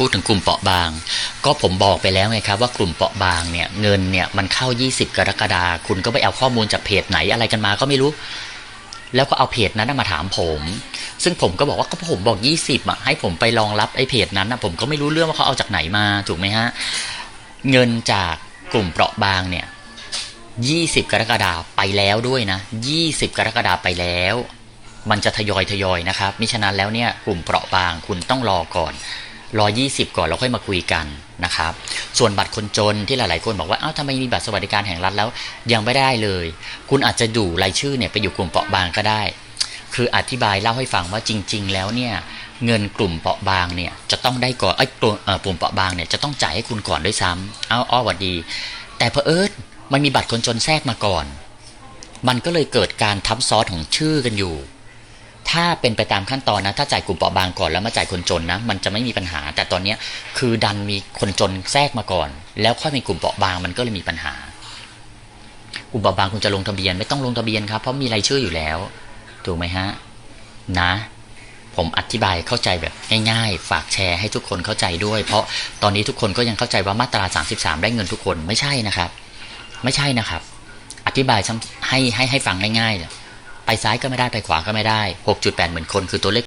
พูดถึงกลุ่มเปราะบาง ก็ผมบอกไปแล้วไงครับว่ากลุ่มเปราะบางเนี่ยเงินเนี่ยมันเข้า 20 กรกฎาคมคุณก็ไปเอาข้อมูลจากเพจไหนอะไรกันมาก็ไม่รู้ แล้วก็เอาเพจนั้นมาถามผม ซึ่งผมก็บอกว่าก็ผมบอก 20อะให้ผมไปรองรับไอ้เพจนั้นนะผมก็ไม่รู้เรื่องว่าเขาเอาจากไหนมาถูกไหมฮะเงินจากกลุ่มเปราะบางเนี่ย20 กรกฎาคมไปแล้วด้วยนะ 20 กรกฎาคมไปแล้ว มันจะทยอยทยอยนะครับ มิฉะนั้นแล้วเนี่ยกลุ่มเปราะบางคุณต้องรอก่อน รอ20 ก่อนแล้วค่อยมาคุยกันนะครับ ส่วนบัตรคนจนที่หลาย ๆ คนบอกว่า เอ้าทำไมมีบัตรสวัสดิการแห่งรัฐแล้ว ยังไม่ได้เลย คุณอาจจะดูรายชื่อเนี่ยไปอยู่กลุ่มเปราะบางก็ได้ คืออธิบายเล่าให้ฟังว่าจริง ๆ แล้วเนี่ยเงินกลุ่มเปราะบางเนี่ยจะต้องได้ก่อนไอ้ยกลุ่มเอ่อกลุ่มเปราะบางเนี่ยจะต้องจ่ายให้คุณก่อนด้วยซ้ำเอาอ้อวัดดี แต่เพอเอิญมันมีบัตรคนจนแทรกมาก่อน มันก็เลยเกิดการทับซ้อนของชื่อกันอยู่ ถ้าเป็นไปตามขั้นตอนนะ ถ้าจ่ายกลุ่มเปราะบางก่อนแล้วมาจ่ายคนจนนะ มันจะไม่มีปัญหา แต่ตอนนี้คือดันมีคนจนแทรกมาก่อน แล้วค่อยมีกลุ่มเปราะบางมันก็เลยมีปัญหา กลุ่มเปราะบางคุณจะลงทะเบียนไม่ต้องลงทะเบียนครับเพราะมีรายชื่ออยู่แล้ว ถูกไหมฮะนะ ผมอธิบายเข้าใจแบบง่ายๆ ฝากแชร์ให้ทุกคนเข้าใจด้วย เพราะตอนนี้ทุกคนก็ยังเข้าใจว่ามาตรา 33 ได้เงินทุกคนไม่ใช่นะครับ ไม่ใช่นะครับ อธิบายให้ให้ให้ฟังง่ายๆเลย ซ้ายก็ไม่ได้ไปขวาก็ไม่ได้ 6.8หมื่นคนคือตัวเลข